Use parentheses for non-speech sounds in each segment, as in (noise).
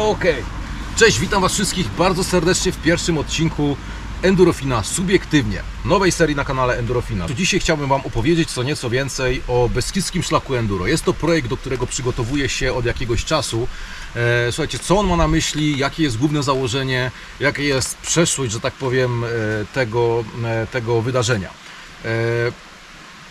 Okej. Cześć, witam Was wszystkich bardzo serdecznie w pierwszym odcinku Endurofina subiektywnie, nowej serii na kanale Endurofina. Dzisiaj chciałbym Wam opowiedzieć co nieco więcej o Beskidzkim Szlaku Enduro. Jest to projekt, do którego przygotowuję się od jakiegoś czasu. E, Słuchajcie, co on ma na myśli, jakie jest główne założenie, jaka jest przeszłość, że tak powiem, e, tego, e, tego wydarzenia.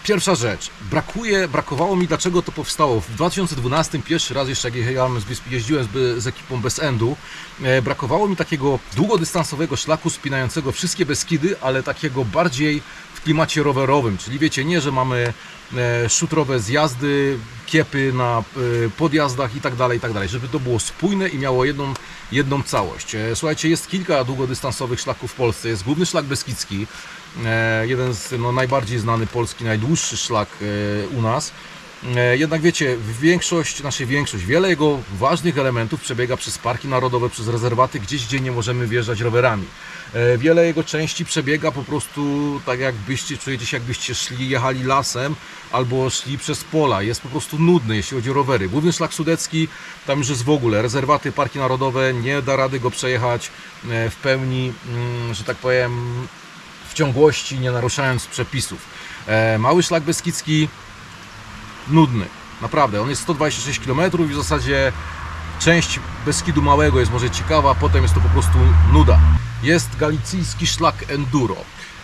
Pierwsza rzecz, brakuje, brakowało mi dlaczego to powstało. W 2012 pierwszy raz jeszcze jak jechałem, jeździłem z, z ekipą bez endu, e, brakowało mi takiego długodystansowego szlaku spinającego wszystkie Beskidy, ale takiego bardziej w klimacie rowerowym, czyli wiecie, nie, że mamy e, szutrowe zjazdy, kiepy na e, podjazdach i tak dalej, i tak dalej, żeby to było spójne i miało jedną, jedną całość. Słuchajcie, jest kilka długodystansowych szlaków w Polsce. Jest główny szlak Beskidzki, jeden z no, najbardziej znany polski, najdłuższy szlak e, u nas. E, Jednak wiecie, większość, znaczy większość, wiele jego ważnych elementów przebiega przez parki narodowe, przez rezerwaty, gdzieś gdzie nie możemy wjeżdżać rowerami. E, Wiele jego części przebiega po prostu tak jakbyście, czujecie się jakbyście szli, jechali lasem albo szli przez pola. Jest po prostu nudny, jeśli chodzi o rowery. Główny szlak sudecki, tam już jest w ogóle rezerwaty, parki narodowe, nie da rady go przejechać e, w pełni, mm, że tak powiem, w ciągłości, nie naruszając przepisów. E, Mały szlak beskidzki nudny. Naprawdę, on jest 126 km i w zasadzie część Beskidu Małego jest może ciekawa, potem jest to po prostu nuda. Jest galicyjski szlak enduro.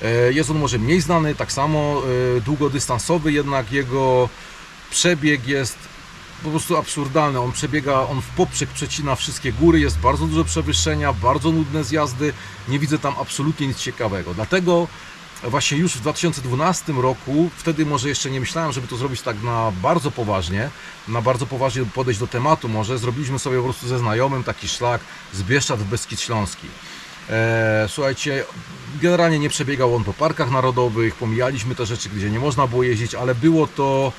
E, Jest on może mniej znany, tak samo e, długodystansowy, jednak jego przebieg jest po prostu absurdalny. On przebiega, on w poprzek przecina wszystkie góry, jest bardzo dużo przewyższenia, bardzo nudne zjazdy. Nie widzę tam absolutnie nic ciekawego. Dlatego właśnie już w 2012 roku, wtedy może jeszcze nie myślałem, żeby to zrobić tak na bardzo poważnie, na bardzo poważnie podejść do tematu może, zrobiliśmy sobie po prostu ze znajomym taki szlak z Bieszczad w Beskid Śląski. E, słuchajcie, generalnie nie przebiegał on po parkach narodowych, pomijaliśmy te rzeczy, gdzie nie można było jeździć, ale było to,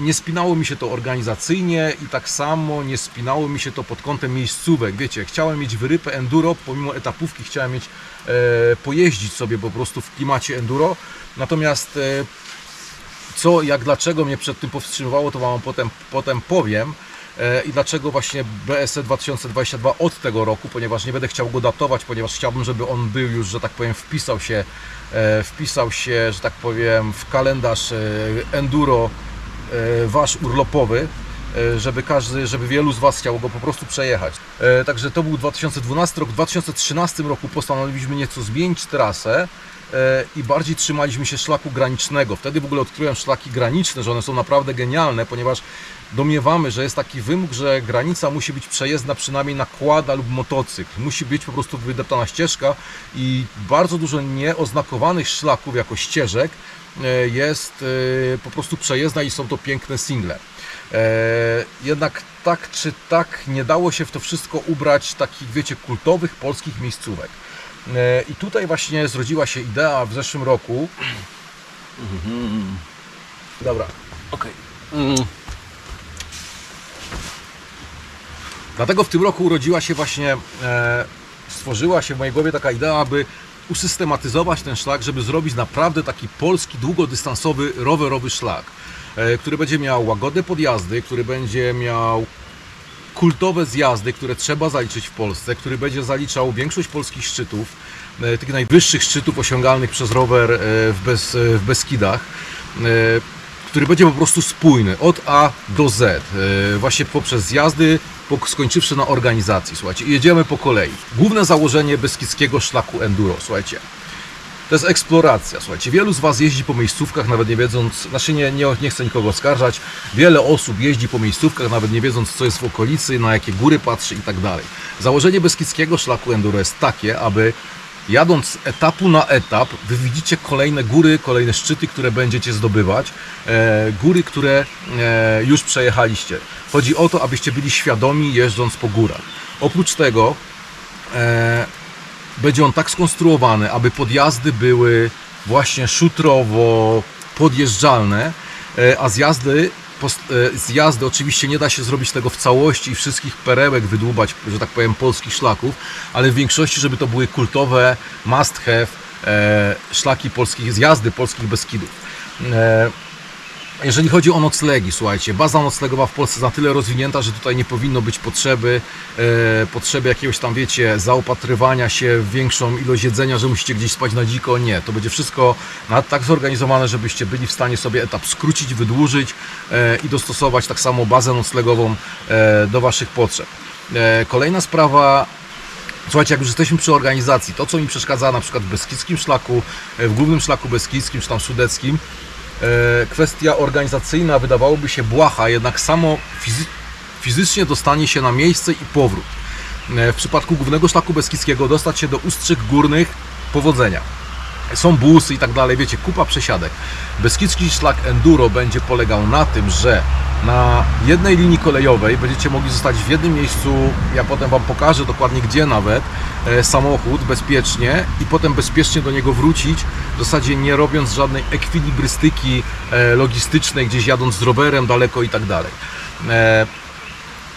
nie spinało mi się to organizacyjnie i tak samo nie spinało mi się to pod kątem miejscówek. Wiecie, chciałem mieć wyrypę enduro, pomimo etapówki chciałem mieć, e, pojeździć sobie po prostu w klimacie enduro, natomiast e, co, jak, dlaczego mnie przed tym powstrzymywało, to Wam potem, potem powiem. E, I dlaczego właśnie BSE 2022 od tego roku, ponieważ nie będę chciał go datować, ponieważ chciałbym, żeby on był już, że tak powiem, wpisał się, e, wpisał się, że tak powiem, w kalendarz e, enduro wasz urlopowy, e, żeby każdy, żeby wielu z Was chciało go po prostu przejechać. E, Także to był 2012 rok. W 2013 roku postanowiliśmy nieco zmienić trasę e, i bardziej trzymaliśmy się szlaku granicznego. Wtedy w ogóle odkryłem szlaki graniczne, że one są naprawdę genialne, ponieważ domiewamy, że jest taki wymóg, że granica musi być przejezdna przynajmniej na quada lub motocykl. Musi być po prostu wydeptana ścieżka i bardzo dużo nieoznakowanych szlaków jako ścieżek e, jest e, po prostu przejezdna i są to piękne single. E, Jednak tak czy tak nie dało się w to wszystko ubrać takich, wiecie, kultowych polskich miejscówek. E, I tutaj właśnie zrodziła się idea w zeszłym roku. Dobra. Okej. Dlatego w tym roku urodziła się właśnie, e, stworzyła się w mojej głowie taka idea, aby usystematyzować ten szlak, żeby zrobić naprawdę taki polski, długodystansowy, rowerowy szlak, e, który będzie miał łagodne podjazdy, który będzie miał kultowe zjazdy, które trzeba zaliczyć w Polsce, który będzie zaliczał większość polskich szczytów, e, tych najwyższych szczytów osiągalnych przez rower e, w, Bes, e, w Beskidach, który będzie po prostu spójny od A do Z, właśnie poprzez zjazdy, skończywszy na organizacji. Słuchajcie, jedziemy po kolei. Główne założenie Beskidzkiego Szlaku Enduro, słuchajcie. To jest eksploracja. Słuchajcie, wielu z Was jeździ po miejscówkach, nawet nie wiedząc, znaczy nie, nie, nie chcę nikogo oskarżać, wiele osób jeździ po miejscówkach, nawet nie wiedząc, co jest w okolicy, na jakie góry patrzy i tak dalej. Założenie Beskidzkiego Szlaku Enduro jest takie, aby jadąc z etapu na etap, Wy widzicie kolejne góry, kolejne szczyty, które będziecie zdobywać, e, góry, które e, już przejechaliście. Chodzi o to, abyście byli świadomi jeżdżąc po górach. Oprócz tego e, będzie on tak skonstruowany, aby podjazdy były właśnie szutrowo podjeżdżalne, a zjazdy, zjazdy oczywiście nie da się zrobić tego w całości i wszystkich perełek wydłubać, że tak powiem, polskich szlaków, ale w większości, żeby to były kultowe must have e, szlaki polskich, zjazdy polskich Beskidów. E, Jeżeli chodzi o noclegi, słuchajcie, baza noclegowa w Polsce jest na tyle rozwinięta, że tutaj nie powinno być potrzeby, e, potrzeby jakiegoś tam, wiecie, zaopatrywania się w większą ilość jedzenia, że musicie gdzieś spać na dziko. Nie, to będzie wszystko tak zorganizowane, żebyście byli w stanie sobie etap skrócić, wydłużyć e, i dostosować tak samo bazę noclegową e, do Waszych potrzeb. E, kolejna sprawa, Słuchajcie, jak już jesteśmy przy organizacji, to co mi przeszkadza na przykład w Beskidzkim Szlaku, e, w Głównym Szlaku Beskidzkim czy tam Sudeckim, kwestia organizacyjna wydawałoby się błaha, jednak samo fizy fizycznie dostanie się na miejsce i powrót. E, W przypadku Głównego Szlaku Beskidzkiego dostać się do Ustrzyk Górnych powodzenia. Są busy i tak dalej, wiecie, kupa przesiadek. Beskidzki Szlak Enduro będzie polegał na tym, że na jednej linii kolejowej będziecie mogli zostać w jednym miejscu, ja potem Wam pokażę dokładnie gdzie nawet, e, samochód bezpiecznie i potem bezpiecznie do niego wrócić, w zasadzie nie robiąc żadnej ekwilibrystyki e, logistycznej, gdzieś jadąc z rowerem daleko i tak dalej. E,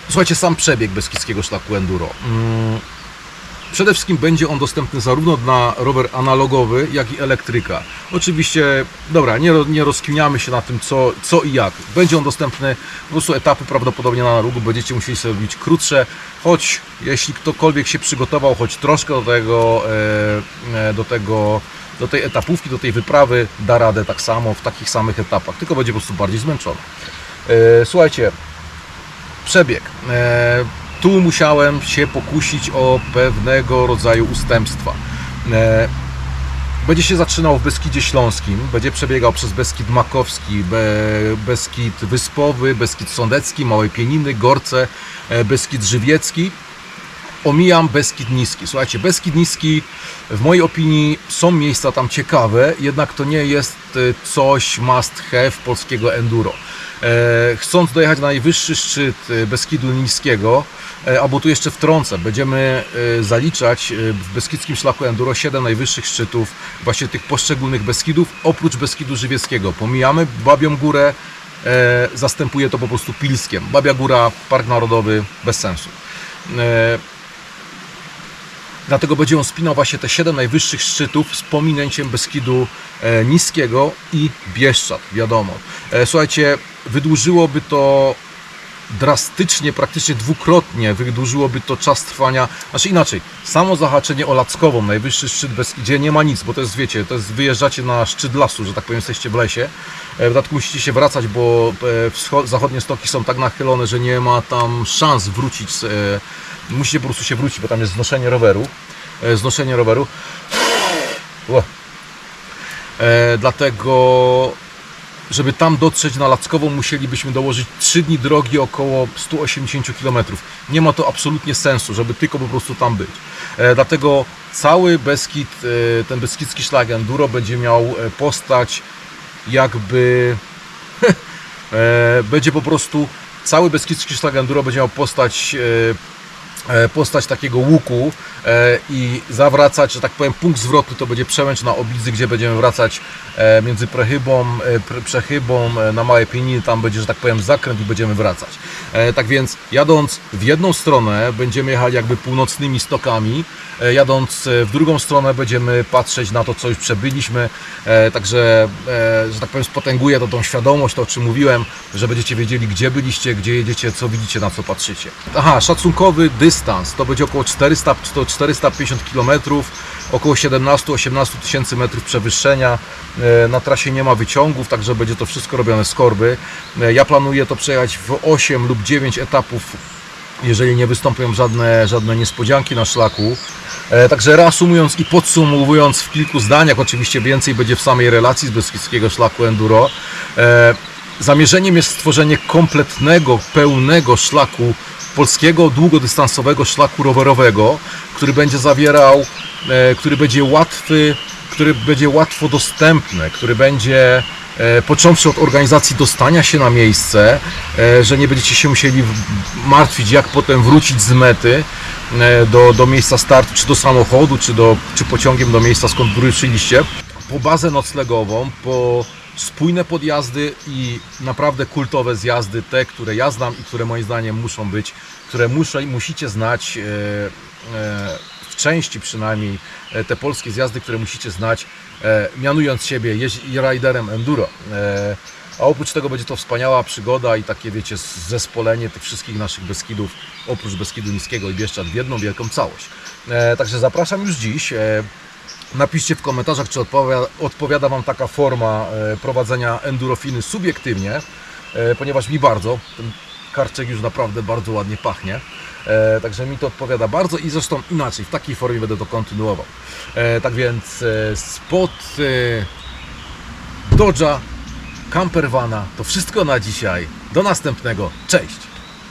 Słuchajcie, sam przebieg Beskidzkiego Szlaku Enduro. Przede wszystkim będzie on dostępny zarówno na rower analogowy, jak i elektryka. Oczywiście, dobra, nie, nie rozkminiamy się na tym, co, co i jak. Będzie on dostępny, po prostu etapy prawdopodobnie na analogu będziecie musieli sobie robić krótsze, choć jeśli ktokolwiek się przygotował, choć troszkę do tego, e, e, do tego, do tej etapówki, do tej wyprawy, da radę tak samo, w takich samych etapach, tylko będzie po prostu bardziej zmęczony. E, Słuchajcie, przebieg. Tu musiałem się pokusić o pewnego rodzaju ustępstwa. E, będzie się zaczynał w Beskidzie Śląskim, będzie przebiegał przez Beskid Makowski, Be, Beskid Wyspowy, Beskid Sądecki, Małe Pieniny, Gorce, e, Beskid Żywiecki. Omijam Beskid Niski. Słuchajcie, Beskid Niski w mojej opinii są miejsca tam ciekawe, jednak to nie jest e, coś must have polskiego enduro. E, chcąc dojechać na najwyższy szczyt e, Beskidu Niskiego, e, albo tu jeszcze wtrącę, będziemy e, zaliczać w Beskidzkim Szlaku Enduro 7 najwyższych szczytów właśnie tych poszczególnych Beskidów, oprócz Beskidu Żywieckiego. Pomijamy Babią Górę, e, zastępuje to po prostu Pilskiem. Babia Góra, Park Narodowy, bez sensu. Dlatego będzie on spinał właśnie te 7 najwyższych szczytów z pominięciem Beskidu e, Niskiego i Bieszczad, wiadomo. E, słuchajcie, wydłużyłoby to drastycznie, praktycznie dwukrotnie wydłużyłoby to czas trwania, znaczy inaczej, samo zahaczenie o Lackową, najwyższy szczyt, bez, gdzie nie ma nic, bo to jest, wiecie, to jest, wyjeżdżacie na szczyt lasu, że tak powiem, jesteście w lesie, E, w dodatku musicie się wracać, bo e, wscho- zachodnie stoki są tak nachylone, że nie ma tam szans wrócić, z, musicie po prostu się wrócić, bo tam jest znoszenie roweru, e, znoszenie roweru. E, dlatego żeby tam dotrzeć na Lackową musielibyśmy dołożyć 3 dni drogi około 180 km. Nie ma to absolutnie sensu, żeby tylko po prostu tam być. E, dlatego cały Beskid, e, ten beskidzki szlak enduro będzie miał e, postać jakby (laughs) e, będzie po prostu cały beskidzki szlak enduro będzie miał postać e, postać takiego łuku e, i zawracać, że tak powiem, punkt zwrotny to będzie przełęcz na Oblidzy, gdzie będziemy wracać e, między Prechybą, e, Pre- Przechybą e, na Małe Pieniny, tam będzie, że tak powiem, zakręt i będziemy wracać. E, Tak więc jadąc w jedną stronę będziemy jechali jakby północnymi stokami, e, jadąc e, w drugą stronę będziemy patrzeć na to, co już przebyliśmy, e, także, e, że tak powiem, spotęguje to tą świadomość, to o czym mówiłem, że będziecie wiedzieli, gdzie byliście, gdzie jedziecie, co widzicie, na co patrzycie. Aha, szacunkowy dystans to będzie około 400, to 450 km, około 17-18 tysięcy metrów przewyższenia. E, Na trasie nie ma wyciągów, także będzie to wszystko robione z korby. E, Ja planuję to przejechać w 8 lub 9 etapów jeżeli nie wystąpią żadne, żadne niespodzianki na szlaku. E, Także reasumując i podsumowując w kilku zdaniach, oczywiście więcej będzie w samej relacji z Beskidzkiego Szlaku Enduro. Zamierzeniem jest stworzenie kompletnego, pełnego szlaku, polskiego długodystansowego szlaku rowerowego, który będzie zawierał, e, który będzie łatwy, który będzie łatwo dostępny, który będzie e, począwszy od organizacji dostania się na miejsce, e, że nie będziecie się musieli martwić, jak potem wrócić z mety do, do miejsca startu, czy do samochodu, czy, do, czy pociągiem do miejsca, skąd wyruszyliście, po bazę noclegową, po spójne podjazdy i naprawdę kultowe zjazdy, te, które ja znam i które moim zdaniem muszą być, które muszę, musicie znać, e, e, w części przynajmniej, e, te polskie zjazdy, które musicie znać, mianując siebie riderem enduro. A oprócz tego będzie to wspaniała przygoda i takie, wiecie, zespolenie tych wszystkich naszych Beskidów, oprócz Beskidu Niskiego i Bieszczad w jedną wielką całość. E, także zapraszam już dziś. E, Napiszcie w komentarzach, czy odpowiada, odpowiada Wam taka forma e, prowadzenia endurofiny subiektywnie, e, ponieważ mi bardzo, ten karczek już naprawdę bardzo ładnie pachnie. E, także mi to odpowiada bardzo i zresztą inaczej, w takiej formie będę to kontynuował. Tak więc spod Dodge'a, campervana, to wszystko na dzisiaj. Do następnego. Cześć!